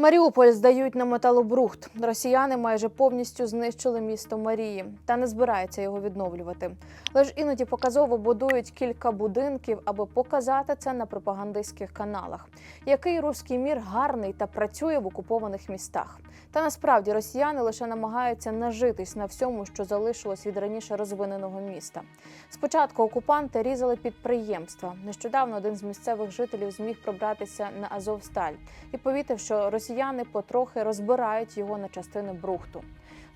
Маріуполь здають на металобрухт. Росіяни майже повністю знищили місто Марії та не збираються його відновлювати. Лиш іноді показово будують кілька будинків, аби показати це на пропагандистських каналах. Який руський мір гарний та працює в окупованих містах. Та насправді росіяни лише намагаються нажитись на всьому, що залишилось від раніше розвиненого міста. Спочатку окупанти різали підприємства. Нещодавно один з місцевих жителів зміг пробратися на Азовсталь і повітив, що росіяни потрохи розбирають його на частини брухту.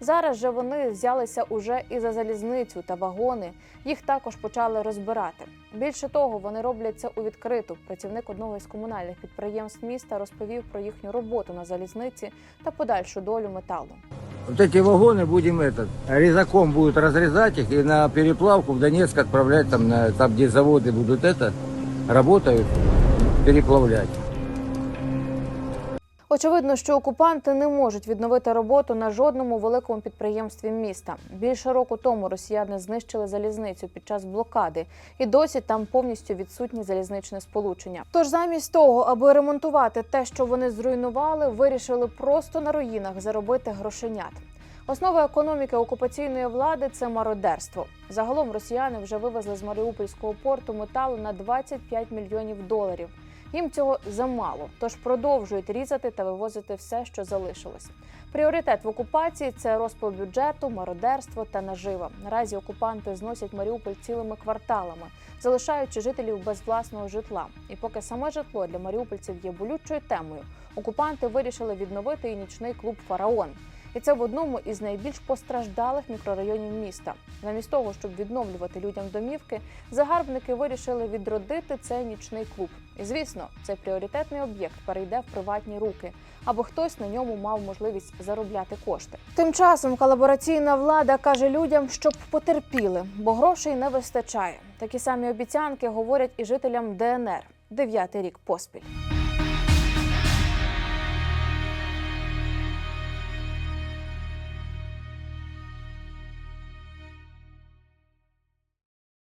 Зараз же вони взялися уже і за залізницю та вагони. Їх також почали розбирати. Більше того, вони роблять це у відкриту. Працівник одного із комунальних підприємств міста розповів про їхню роботу на залізниці та подальшу долю металу. Вот эти вагоны будем этот, резаком будут разрезать их и на переплавку в Донецк отправлять, там, на, там где заводы будут это, работают, переплавлять. Очевидно, що окупанти не можуть відновити роботу на жодному великому підприємстві міста. Більше року тому росіяни знищили залізницю під час блокади, і досі там повністю відсутні залізничне сполучення. Тож замість того, аби ремонтувати те, що вони зруйнували, вирішили просто на руїнах заробити грошенят. Основа економіки окупаційної влади це мародерство. Загалом росіяни вже вивезли з Маріупольського порту металу на 25 мільйонів доларів. Їм цього замало, тож продовжують різати та вивозити все, що залишилось. Пріоритет в окупації це розпил бюджету, мародерство та нажива. Наразі окупанти зносять Маріуполь цілими кварталами, залишаючи жителів без власного житла. І поки саме житло для маріупольців є болючою темою, окупанти вирішили відновити і нічний клуб Фараон. І це в одному із найбільш постраждалих мікрорайонів міста. Замість того, щоб відновлювати людям домівки, загарбники вирішили відродити цей нічний клуб. І звісно, цей пріоритетний об'єкт перейде в приватні руки, аби хтось на ньому мав можливість заробляти кошти. Тим часом колабораційна влада каже людям, щоб потерпіли, бо грошей не вистачає. Такі самі обіцянки говорять і жителям ДНР дев'ятий рік поспіль.